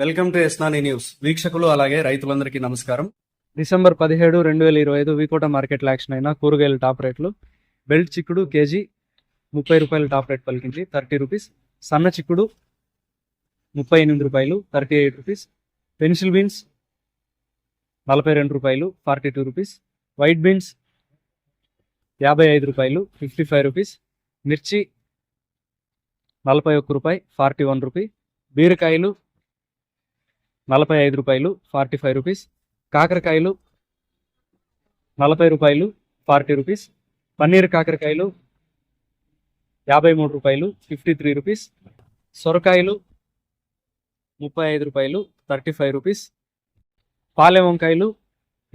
Welcome to ఎస్నాని news. వీక్షకులు అలాగే రైతులందరికీ నమస్కారం. డిసెంబర్ పదిహేడు రెండు వేల ఇరవై ఐదు వీకోట మార్కెట్లో యాక్షన్ అయిన కూరగాయల టాప్ రేట్లు. బెల్ట్ చిక్కుడు కేజీ ముప్పై రూపాయలు టాప్ రేట్ పలికింది థర్టీ రూపీస్. సన్న చిక్కుడు ముప్పై ఎనిమిది రూపాయలు thirty eight rupees. Pencil beans నలభై రెండు రూపాయలు forty two rupees. White beans యాభై ఐదు రూపాయలు ఫిఫ్టీ ఫైవ్ రూపీస్. మిర్చి నలభై ఒక్క రూపాయి ఫార్టీ వన్ రూపీ. బీరకాయలు నలభై ఐదు రూపాయలు ఫార్టీ ఫైవ్ రూపీస్. కాకరకాయలు నలభై రూపాయలు ఫార్టీ రూపీస్. పన్నీర్ కాకరకాయలు యాభై మూడు రూపాయలు ఫిఫ్టీ త్రీ రూపీస్. సొరకాయలు ముప్పై ఐదు రూపాయలు థర్టీ ఫైవ్ రూపీస్. పాలె వంకాయలు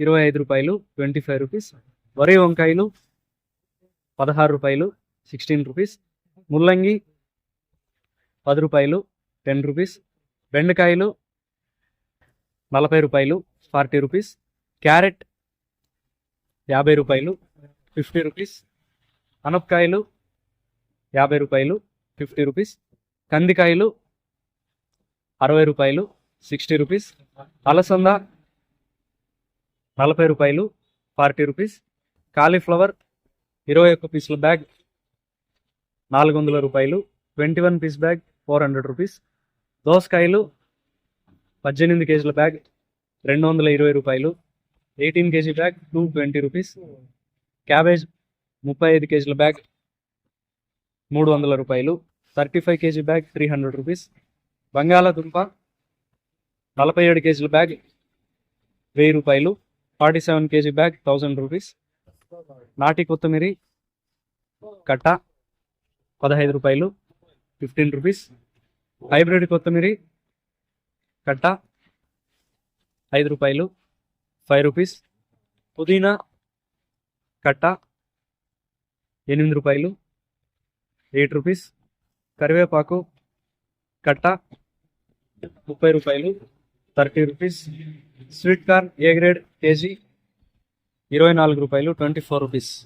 ఇరవై ఐదు రూపాయలు ట్వంటీ ఫైవ్ రూపీస్. వరి వంకాయలు పదహారు రూపాయలు సిక్స్టీన్ రూపీస్. ముల్లంగి పది రూపాయలు టెన్ రూపీస్. బెండకాయలు నలభై రూపాయలు ఫార్టీ రూపీస్. క్యారెట్ యాభై రూపాయలు ఫిఫ్టీ రూపీస్. అనపకాయలు యాభై రూపాయలు ఫిఫ్టీ రూపీస్. కందికాయలు అరవై రూపాయలు సిక్స్టీ రూపీస్. అలసంద నలభై రూపాయలు ఫార్టీ రూపీస్. కాలీఫ్లవర్ ఇరవై ఒక్క పీసుల బ్యాగ్ నాలుగు వందల రూపాయలు twenty one piece bag four hundred rupees. దోసకాయలు పద్దెనిమిది కేజీల బ్యాగ్ రెండు వందల ఇరవై రూపాయలు. Eighteen KG bag two twenty rupees. Cabbage ముప్పై ఐదు కేజీల బ్యాగ్ మూడు వందల రూపాయలు. Thirty five KG bag three hundred rupees. బంగాళాదుంప నలభై ఏడు కేజీల బ్యాగ్ వెయ్యి రూపాయలు. Forty seven KG bag thousand rupees. నాటి కొత్తిమీరి కట్ట పదహైదు రూపాయలు ఫిఫ్టీన్ రూపీస్. హైబ్రిడ్ కొత్తిమీరి కట్ట. ఐదు రూపాయలు. Five rupees. పుదీనా. కట్ట. ఎనిమిది రూపాయలు. Eight rupees. కరివేపాకు. కట్ట. ముప్పై రూపాయలు. Thirty rupees. Sweet corn A grade KG? ఇరవై నాలుగు రూపాయలు. Twenty four rupees.